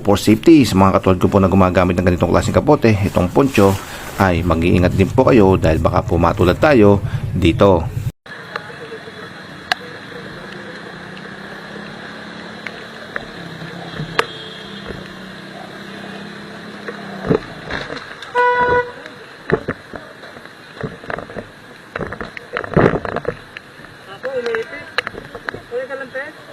po for safety sa mga katulad ko po na gumagamit ng ganitong klaseng kapote, itong poncho ay mag-iingat din po kayo dahil baka po matulad tayo dito. Ako, iniipit. Uy, ka.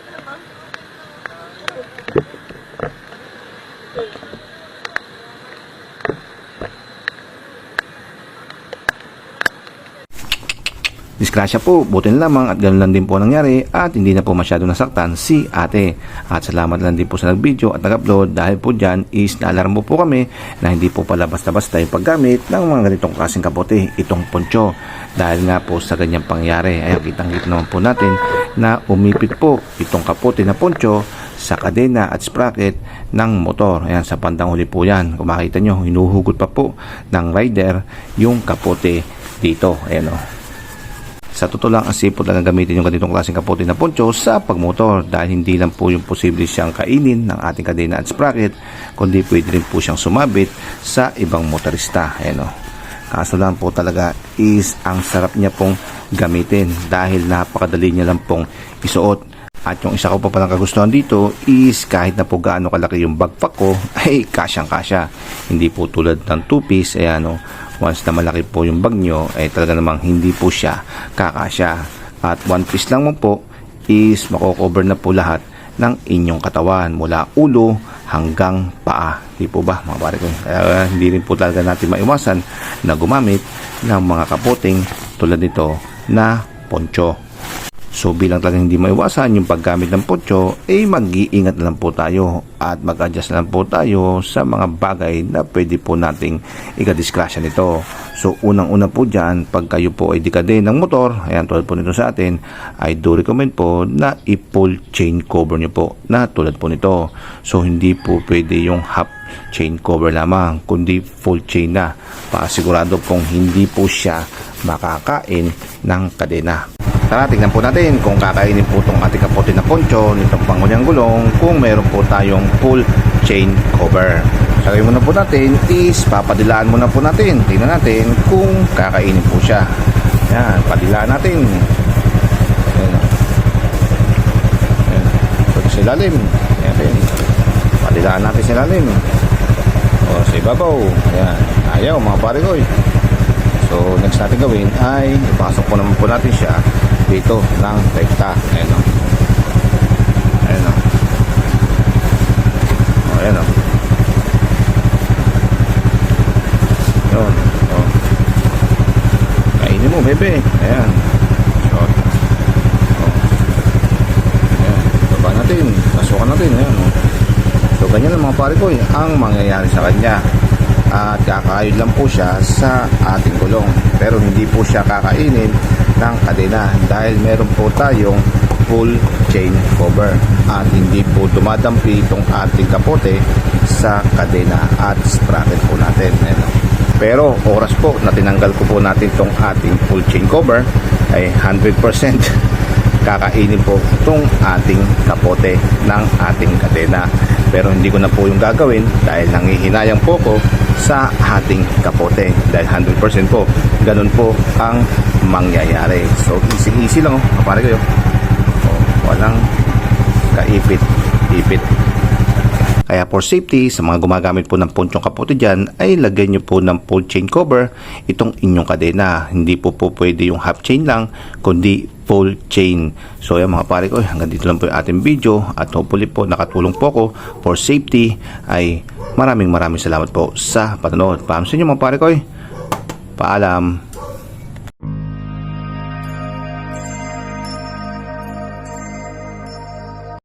Disgrasya po, buti na lamang at ganoon lang din po nangyari at hindi na po masyado nasaktan si ate. At salamat lang din po sa nag-video at nag-upload dahil po dyan is naalarmo po kami na hindi po pala basta-basta yung paggamit ng mga ganitong klaseng kapote, itong poncho. Dahil nga po sa ganyang pangyari, ay kitang-kita naman po natin na umipit po itong kapote na poncho sa kadena at sprocket ng motor. Ayan, sa pandang huli po yan. Kung makita nyo, hinuhugot pa po ng rider yung kapote dito. Ayan o. Sa totoo lang, ang simple lang ang gamitin yung ganitong klaseng kapote na poncho sa pagmotor dahil hindi lang po yung posible siyang kainin ng ating kadena at sprocket, kundi pwede rin po siyang sumabit sa ibang motorista. Ayan o. Kaso lang po talaga is ang sarap niya pong gamitin dahil napakadali niya lang pong isuot. At yung isa ko pa palang kagustuhan dito is kahit na po gaano kalaki yung backpack ko, ay kasyang kasya. Hindi po tulad ng two-piece, ayan o, once na malaki po yung bag nyo, ay talaga namang hindi po siya kakasya. At one piece lang mo po is makocover na po lahat ng inyong katawan mula ulo hanggang paa. Di po ba mga pare ko? Kaya hindi rin po talaga natin maiwasan na gumamit ng mga kapoting tulad nito na poncho. So bilang talagang hindi maiwasan yung paggamit ng poncho, eh mag-iingat lang po tayo at mag-adjust lang po tayo sa mga bagay na pwede po nating ikadiskrasya nito. So unang-una po dyan, pag kayo po ay dekade ng motor, ayan tulad po nito sa atin, I do recommend po na i-pull chain cover nyo po na tulad po nito. So hindi po pwede yung half chain cover lamang, kundi full chain na para sigurado pong hindi po siya makakain ng kadena. Tara, tingnan po natin kung kakainin po itong ating kapote na poncho nitong pangunyang gulong kung meron po tayong full chain cover. Sagay muna po natin is papadilaan muna po natin. Tingnan natin kung kakainin po siya. Yan, padilaan natin. Ayan. Ayan. Pwede sa ilalim. Ayan. Padilaan natin sa ilalim. O, sa ibabaw. Ayan. Ayaw, mga pare ko. So, next natin gawin ay ipasok po naman po natin siya dito ng rekta. Ayan o. Ayan o. O, ayan o. Yun. O. Kainin mo, bebe. Ayan. O. Ayan. Baba natin. Pasukan natin. Ayan o. So, ganyan ang mga pare ko eh, ang mangyayari sa kanya at kakain lang po siya sa ating gulong pero hindi po siya kakainin ng kadena dahil meron po tayong full chain cover at hindi po dumadampi itong ating kapote sa kadena at sprocket po natin Ayan. pero oras po na tinanggal ko po natin itong ating full chain cover ay 100% kakainin po itong ating kapote ng ating kadena. Pero hindi ko na po yung gagawin dahil nangihinayang po ko sa ating kapote. Dahil 100% po, ganun po ang mangyayari. So easy-easy lang oh, kapare kayo. Oh, walang kaipit-ipit. Kaya for safety, sa mga gumagamit po ng ponchong kapote dyan, ay lagyan nyo po ng full chain cover itong inyong kadena. Hindi po po pwede yung half chain lang, kundi full chain. So yan mga pare ko, hanggang dito lang po yung ating video at hopefully po nakatulong po ko for safety ay maraming maraming salamat po sa panonood. Paalam sa inyo mga pare ko. Paalam.